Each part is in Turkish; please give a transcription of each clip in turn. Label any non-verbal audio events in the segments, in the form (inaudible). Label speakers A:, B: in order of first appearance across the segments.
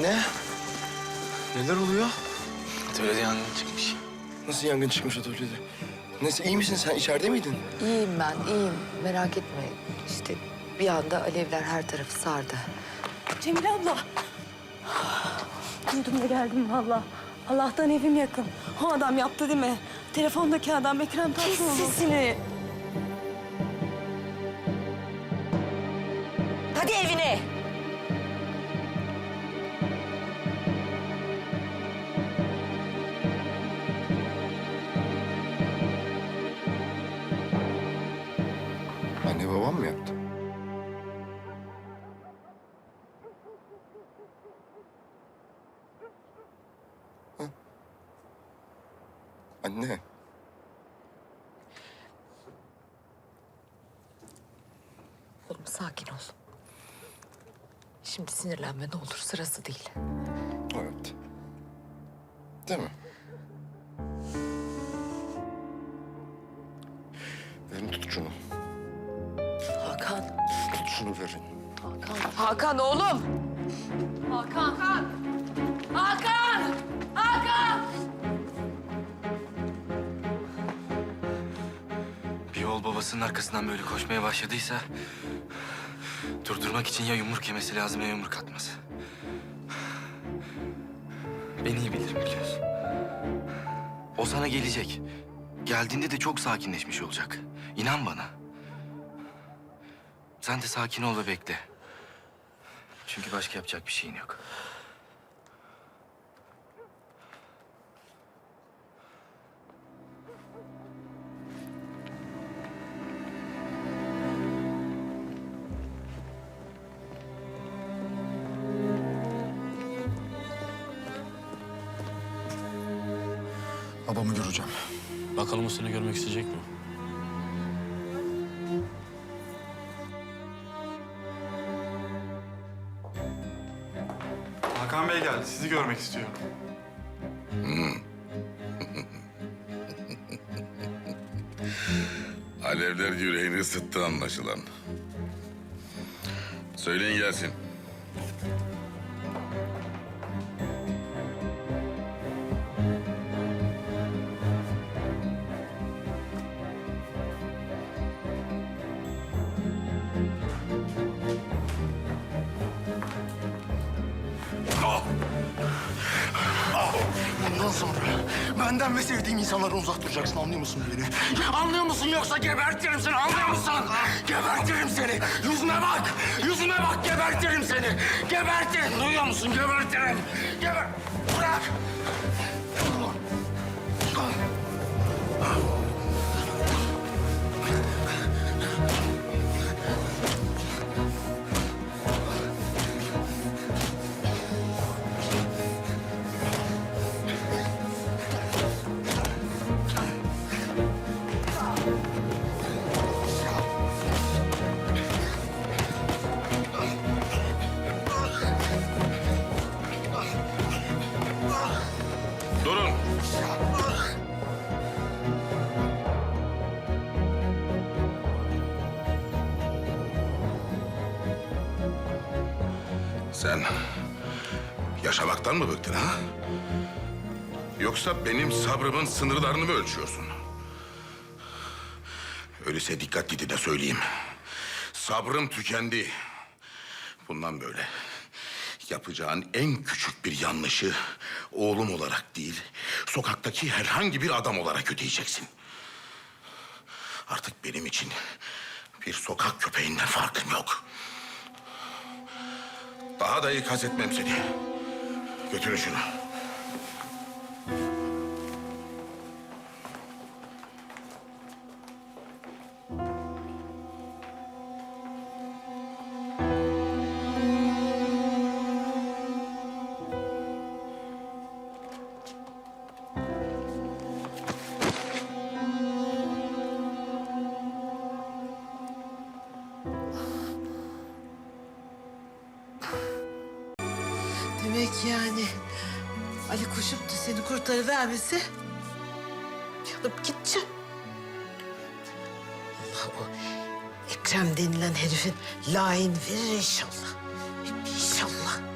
A: Ne? Neler oluyor?
B: Atölyede yangın çıkmış.
A: Nasıl yangın çıkmış atölyede? Neyse iyi misin sen? içeride miydin?
C: İyiyim ben, iyiyim. Merak etme. İşte bir anda alevler her tarafı sardı.
D: Cemile abla. Duydum da geldim valla. Allah'tan evim yakın. O adam yaptı değil mi? Telefondaki adam Ekrem Tatlıoğlu. sesini.
C: Hadi evine.
A: Babam mı yaptı? Hı? Anne.
C: Oğlum sakin ol. Şimdi sinirlenme ne olur sırası değil.
A: Evet. Değil mi?
C: Hakan. Hakan oğlum.
D: Hakan. Hakan. Hakan.
B: Bir yol babasının arkasından böyle koşmaya başladıysa... ...durdurmak için ya yumruk yemesi lazım ya yumruk atması. Beni iyi bilir biliyorsun. O sana gelecek. Geldiğinde de çok sakinleşmiş olacak. İnan bana. Sen de sakin ol ve bekle. Çünkü başka yapacak bir şeyin yok.
E: Babamı göreceğim.
F: Bakalım o seni görmek isteyecek mi?
G: Hakan Bey geldi. Sizi görmek istiyor.
H: Alevler yüreğini ısıttı anlaşılan. Söyleyin gelsin.
E: Benden ve sevdiğim insanlardan uzak duracaksın anlıyor musun beni? Anlıyor musun yoksa gebertirim seni anlıyor musun? Gebertirim seni. Yüzüme bak. Yüzüme bak gebertirim seni. Gebertirim. Duyuyor musun? Gebertirim. Geber. Bırak.
H: Sen yaşamaktan mı bıktın ha? Yoksa benim sabrımın sınırlarını mı ölçüyorsun? Öyleyse dikkatli dinle söyleyeyim. Sabrım tükendi. Bundan böyle yapacağın en küçük bir yanlışı oğlum olarak değil, sokaktaki herhangi bir adam olarak ödeyeceksin. Artık benim için bir sokak köpeğinden farkım yok. Daha da ikaz etmem seni. Götürün şunu.
I: koşup da seni kurtarıvermesi yanıp gideceğim. Allah o Ekrem denilen herifin lain verir inşallah. İnşallah.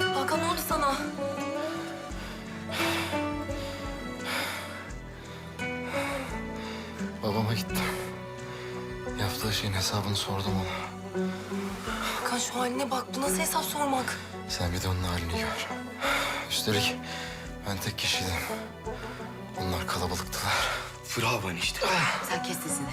D: Hakan ne oldu sana?
A: Babama gittim. Yaptığı şeyin hesabını sordum ona.
D: Hakan şu haline bak. Bu nasıl hesap sormak?
A: Sen bir de onun halini gör. Üstelik ben tek kişiydim. Onlar kalabalıktılar.
B: Bravo enişte.
C: Sen kes sesini.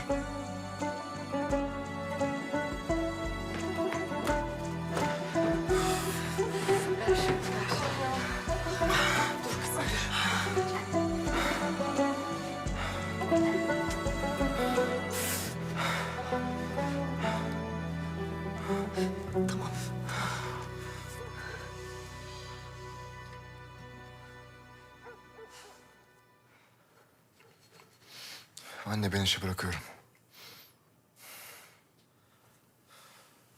A: Anne ben işi bırakıyorum.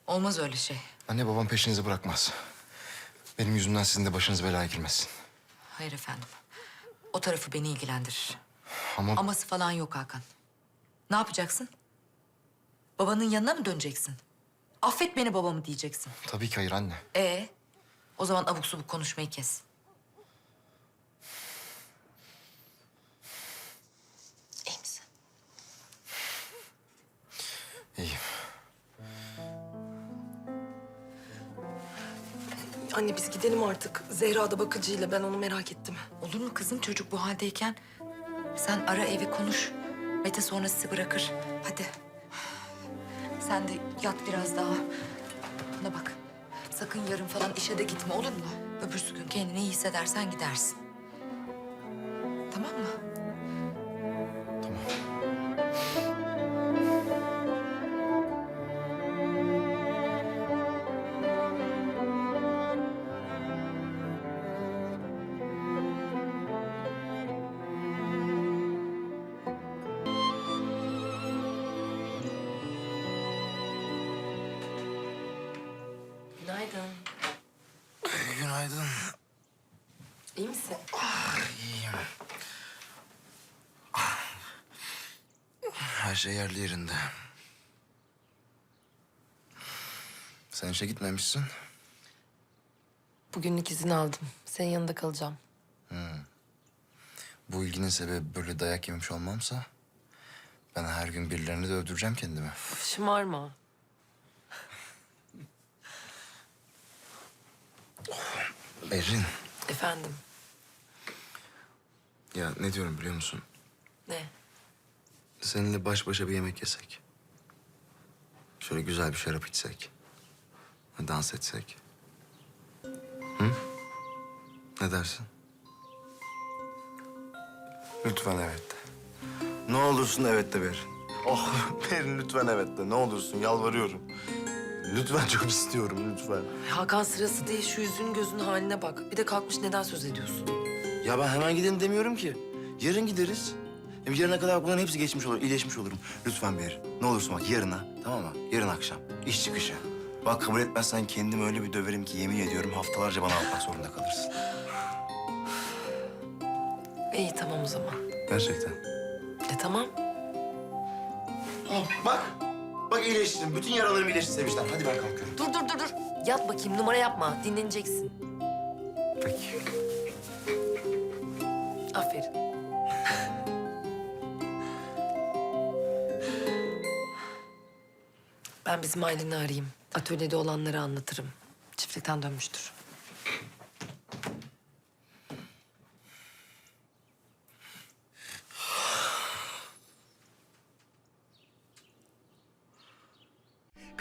C: Olmaz öyle şey.
A: Anne babam peşinizi bırakmaz. Benim yüzümden sizin de başınız belaya girmesin.
C: Hayır efendim. O tarafı beni ilgilendirir.
A: Ama,
C: Aması falan yok Hakan. Ne yapacaksın? Babanın yanına mı döneceksin? Affet beni babamı diyeceksin.
A: tabii ki hayır anne.
C: Ee, o zaman abuk subuk konuşmayı kes.
D: Anne biz gidelim artık. Zehra da bakıcıyla ben onu merak ettim.
C: Olur mu kızım çocuk bu haldeyken? Sen ara evi konuş. Mete sonra sizi bırakır. Hadi. Sen de yat biraz daha. Buna bak. Sakın yarın falan işe de gitme olur mu? Öbürsü gün kendini iyi hissedersen gidersin. Tamam mı?
A: Günaydın.
D: İyi misin?
A: Her şey yerli yerinde. Sen işe gitmemişsin.
D: Bugünlük izin aldım. Senin yanında kalacağım.
A: Bu ilginin sebebi böyle dayak yemiş olmamsa... ...ben her gün birilerini de öldüreceğim kendime.
D: Şımarma.
A: Berin.
D: Efendim.
A: Ya ne diyorum biliyor musun?
D: Ne?
A: Seninle baş başa bir yemek yesek. Şöyle güzel bir şarap içsek. Dans etsek. Hı? Ne dersin? Lütfen evet de. Ne olursun evet de Berin. Oh (laughs) Berin lütfen evet de. Ne olursun yalvarıyorum. Lütfen çok istiyorum lütfen.
D: Hakan sırası değil. Şu yüzün gözün haline bak. Bir de kalkmış neden söz ediyorsun?
A: Ya ben hemen gidelim demiyorum ki. Yarın gideriz. Hem yarına kadar bunların hepsi geçmiş olur, iyileşmiş olurum. Lütfen Berin. Ne olursun bak yarına, tamam mı? Yarın akşam, iş çıkışı. Bak kabul etmezsen kendimi öyle bir döverim ki yemin ediyorum haftalarca bana almak zorunda kalırsın.
D: İyi tamam o zaman.
A: Gerçekten.
D: E tamam.
A: Bak, bak iyileştim. Bütün yaralarım iyileşti Sevinç'ten. Hadi ben kalkıyorum.
D: Dur dur dur dur. Yat bakayım numara yapma. Dinleneceksin.
A: Peki.
D: Aferin. Ben bizim aileni arayayım. Atölyede olanları anlatırım. Çiftlikten dönmüştür.